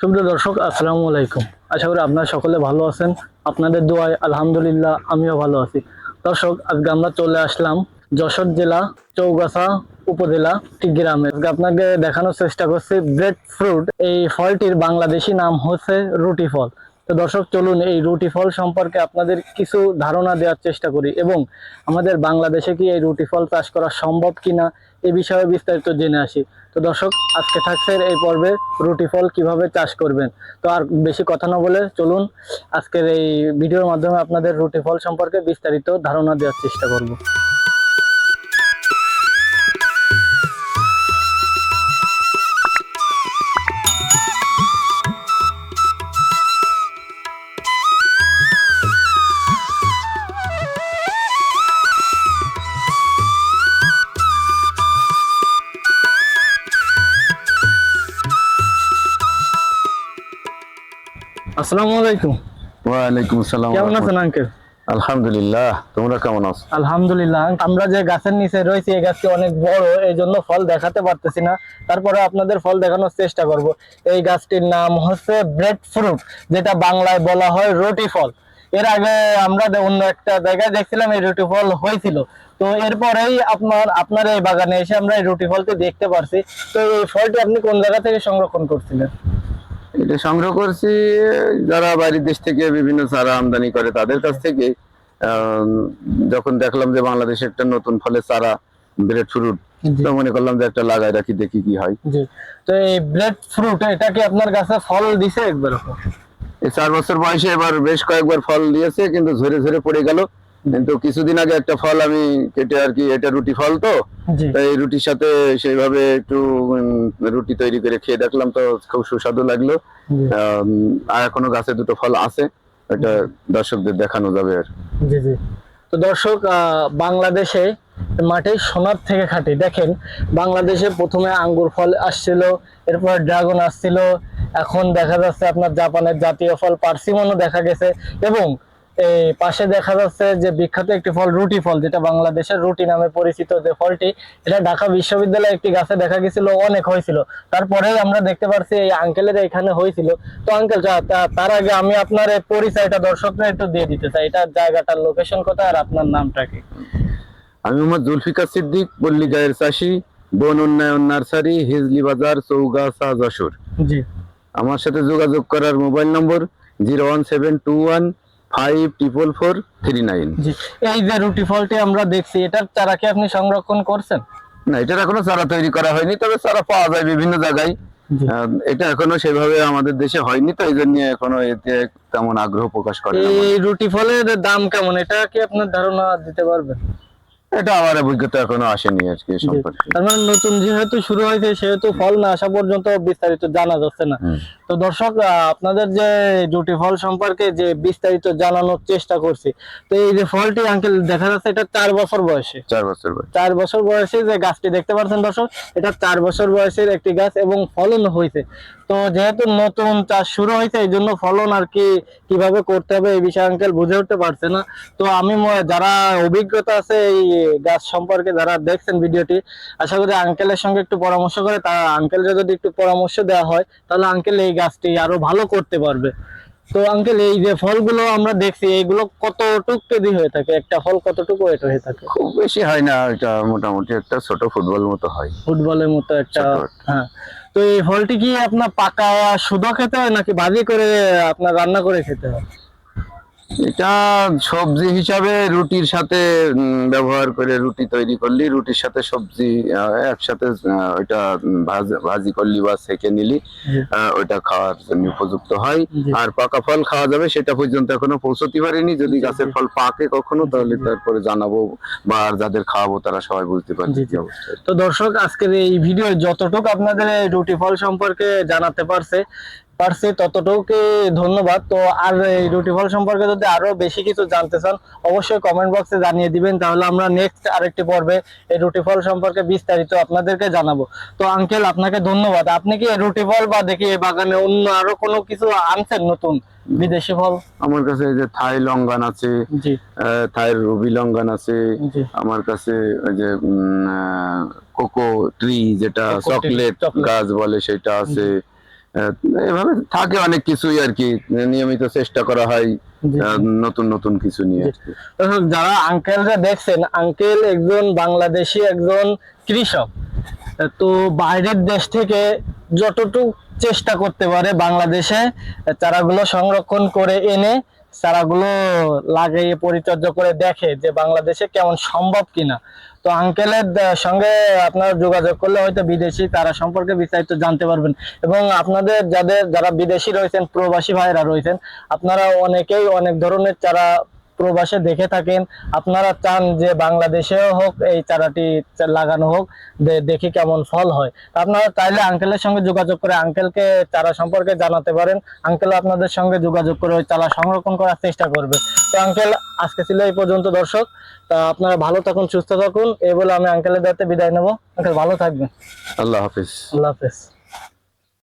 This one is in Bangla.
সুপ্রিয় দর্শক, আসসালামু আলাইকুম। আশা করি আপনারা সকলে ভালো আছেন। আপনাদের দোয়ায় আলহামদুলিল্লাহ আমিও ভালো আছি। দর্শক, আজকে আমরা চলে আসলাম যশোর জেলা চৌগাছা উপজেলা গ্রামে। আজকে আপনাকে দেখানোর চেষ্টা করছি ব্রেড ফ্রুট এই ফলটির বাংলাদেশি নাম হচ্ছে রুটি ফল। তো দর্শক, চলুন এই রুটি ফল সম্পর্কে আপনাদের কিছু ধারণা দেওয়ার চেষ্টা করি এবং আমাদের বাংলাদেশে কি এই রুটি ফল চাষ করা সম্ভব কিনা এ বিষয়ে বিস্তারিত জেনে আসি। তো দর্শক, আজকে থাকছে এই পর্বে রুটি ফল কীভাবে চাষ করবেন। তো আর বেশি কথা না বলে চলুন আজকের এই ভিডিওর মাধ্যমে আপনাদের রুটি ফল সম্পর্কে বিস্তারিত ধারণা দেওয়ার চেষ্টা করব। আসসালামু আলাইকুম। ওয়ালাইকুম আসসালাম কেমন আছেন আঙ্কেল আলহামদুলিল্লাহ তোমরা কেমন আছো? আলহামদুলিল্লাহ আমরা যে গাছের নিচে রয়েছি এই গাছটি অনেক বড় এই জন্য ফল দেখাতে পারতেছি না। তারপরে আপনাদের ফল দেখানোর চেষ্টা করব। এই গাছটির নাম হচ্ছে ব্রেড ফ্রুট যেটা বাংলায় বলা হয় রুটি ফল। এর আগে আমরা অন্য একটা জায়গায় দেখছিলাম এই রুটি ফল হয়েছিল। তো এরপরেই আপনার আপনার এই বাগানে এসে আমরা এই রুটি ফলটি দেখতে পারছি। তো এই ফলটি আপনি কোন জায়গা থেকে সংরক্ষণ করছিলেন? এটা সংগ্রহ করছি যারা বাইরের দেশ থেকে বিভিন্ন চারা আমদানি করে তাদের কাছ থেকে। যখন দেখলাম যে বাংলাদেশে একটা নতুন ফলের চারা ব্রেড ফ্রুট তো মনে করলাম যে একটা লাগাই রাখি দেখি কি হয়। তো এই ব্রেড ফ্রুট এটা কি আপনার গাছে ফল দিছে একবার এই চার বছর বয়সে এবার বেশ কয়েকবার ফল দিয়েছে কিন্তু ঝরে ঝরে পড়ে গেল। কিন্তু কিছুদিন আগে একটা ফল আমি কেটে আর কি এটা রুটি ফল তো এই রুটির সাথে সেইভাবে একটু রুটি তৈরি করে খেয়ে দেখলাম তো খুব সুস্বাদু লাগল। আর এখনও গাছে দুটো ফল আছে এটা দর্শকদের দেখানো যাবে আর। জি জি। তো দর্শক বাংলাদেশে মাঠে সোনার থেকে খাঁটি। দেখেন বাংলাদেশে প্রথমে আঙ্গুর ফল আসছিল এরপর ড্রাগন আসছিল এখন দেখা যাচ্ছে আপনার জাপানের জাতীয় ফল পার্সিমনও দেখা গেছে এবং এই পাশে দেখা যাচ্ছে যে বিখ্যাত একটি ফল রুটি ফল যেটা বাংলাদেশের রুটি নামে পরিচিত যে ফলটি এটা ঢাকা বিশ্ববিদ্যালয়ে একটি গাছে দেখা গেছিল অনেক হয়েছিল। তারপরেই আমরা দেখতে পারছি এই আঙ্কেলের এখানে হয়েছিল। তো আঙ্কেল তার আগে আমি আপনার এই পরিচয়টা দর্শকরা একটু দিয়ে দিতে চাই। এটা জায়গাটার লোকেশন কোথায় আর আপনার নামটা কি? আমি মোহাম্মদ জুলফিকার সিদ্দিক পল্লী গায়ের চাষি বন উন্নয়ন নার্সারি হিজলি বাজার চৌগাছা যশোর। জি। আমার সাথে যোগাযোগ করার mobile number zero one seven two one five triple four three nine এই যে রুটি ফলটি আমরা দেখছি এটার চারা কি আপনি সংরক্ষণ করছেন? না এটার এখনও চারা তৈরি করা হয়নি তবে চারা পাওয়া যায় বিভিন্ন জায়গায়। এটা এখনও সেভাবে আমাদের দেশে হয়নি তো এই জন্য এখনও এতে তেমন আগ্রহ প্রকাশ করে এই রুটি ফলের দাম কেমন? এটা কি আপনার ধারণা দিতে পারবেন? এটা আমার অভিজ্ঞতা এখনও আসেনি আর কি এ জি। সম্পর্কে। তার মানে নতুন যেহেতু শুরু হয়েছে সেহেতু ফল না আসা পর্যন্ত বিস্তারিত জানা যাচ্ছে না। তো দর্শক আপনাদের যে রুটি ফল সম্পর্কে যে বিস্তারিত জানানোর চেষ্টা করছি তো এই যে ফলটি আঙ্কেল দেখা যাচ্ছে এটা চার বছর বয়সে। চার বছর বয়স। চার বছর বয়সে যে গাছটি দেখতে পাচ্ছেন দর্শক এটা চার বছর বয়সের একটি গাছ এবং ফলন হয়েছে। তো যেহেতু নতুন চাষ শুরু হয়েছে, এই জন্য ফলন আর কি কীভাবে করতে হবে এই বিষয়ে আঙ্কেল বুঝে উঠতে পারছে না। তো আমি যারা অভিজ্ঞতা আছে এই গাছ সম্পর্কে যারা দেখছেন ভিডিওটি, আশা করি আঙ্কেলের সঙ্গে একটু পরামর্শ করে তারা আঙ্কেলকে যদি একটু পরামর্শ দেওয়া হয়, তাহলে আঙ্কেল এই গাছটি আরও ভালো করতে পারবে। তো আঙ্কেল এই যে ফলগুলো আমরা দেখছি এইগুলো কতটুক কেজি হয়ে থাকে? একটা ফল কতটুকু ওয়েট হয়ে থাকে? খুব বেশি হয় না এটা মোটামুটি একটা ছোট ফুটবল মতো হয়। ফুটবলের মতো একটা হ্যাঁ। তো এই ফলটি কি আপনার পাকা শুধু খেতে হয় নাকি ভাজি করে আপনার রান্না করে খেতে হয়? এটা সবজি হিসাবে রুটির সাথে ব্যবহার করে রুটি তৈরি করলি। রুটির সাথে সবজি একসাথে ওইটা ভাজি করলি বা সেকে নিলি ওইটা খাওয়ার জন্য উপযুক্ত হয়। আর পাকা ফল খাওয়া যাবে সেটা পর্যন্ত এখনও পৌঁছতে পারিনি। যদি গাছের ফল পাকে কখনো তাহলে তারপরে জানাব বা আর যাদের খাওয়াবো তারা সবাই বুঝতে পারবে অবস্থা। তো দর্শক আজকের এই ভিডিও যতটুকু আপনাদের রুটি ফল সম্পর্কে জানাতে পারছে পারছি ততটুকু ধন্যবাদ। তো আর এই রুটি ফল সম্পর্কে যদি আরও বেশি কিছু জানতে চান অবশ্যই কমেন্ট বক্সে জানিয়ে দিবেন তাহলে আমরা নেক্সট আরেকটি পর্বে এই রুটি ফল সম্পর্কে বিস্তারিত আপনাদেরকে জানাব। তো আঙ্কেল আপনাকে ধন্যবাদ। আপনি কি রুটি ফল বা দেখি এই বাগানে অন্য আরও কোনো কিছু আনছেন নতুন বিদেশি ফল? আমার কাছে এই যে থাই লঙ্গান আছে থাই রুবি লঙ্গান আছে জি। আমার কাছে ওই যে কোকো ট্রি যেটা চকলেট গাছ বলে সেটা আছে। এভাবে থাকে অনেক কিছুই আর কি নিয়মিত চেষ্টা করা হয় নতুন নতুন কিছু নিয়ে। যারা আঙ্কেলরা দেখছেন আঙ্কেল একজন বাংলাদেশি একজন কৃষক তো বাইরের দেশ থেকে যতটুকু চেষ্টা করতে পারে বাংলাদেশে চারাগুলো সংরক্ষণ করে এনে চারাগুলো লাগিয়ে পরিচর্যা করে দেখে যে বাংলাদেশে কেমন সম্ভব কিনা। তো আঙ্কেলের সঙ্গে আপনারা যোগাযোগ করলে হয়তো বিদেশি তারা সম্পর্কে বিস্তারিত জানতে পারবেন। এবং আপনাদের যাদের, যারা বিদেশি রয়েছেন, প্রবাসী ভাইরা রয়েছেন, আপনারা অনেকেই অনেক ধরনের চারা প্রবাসে দেখে থাকেন আপনারা চান যে বাংলাদেশেও হোক এই চারাটি লাগানো হোক দেখি কেমন ফল হয়। তা আপনারা চাইলে আঙ্কেলের সঙ্গে যোগাযোগ করে আঙ্কেলকে চারা সম্পর্কে জানাতে পারেন। আঙ্কেল আপনাদের সঙ্গে যোগাযোগ করে ওই চারা সংরক্ষণ করার চেষ্টা করবে। তো আঙ্কেল আজকে ছিল এই পর্যন্ত দর্শক। তা আপনারা ভালো থাকুন সুস্থ থাকুন। এই বলে আমি আঙ্কেলের দায়িত্বে বিদায় নেব। আঙ্কেল ভালো থাকবেন। আল্লাহ হাফিজ। আল্লাহ হাফেজ।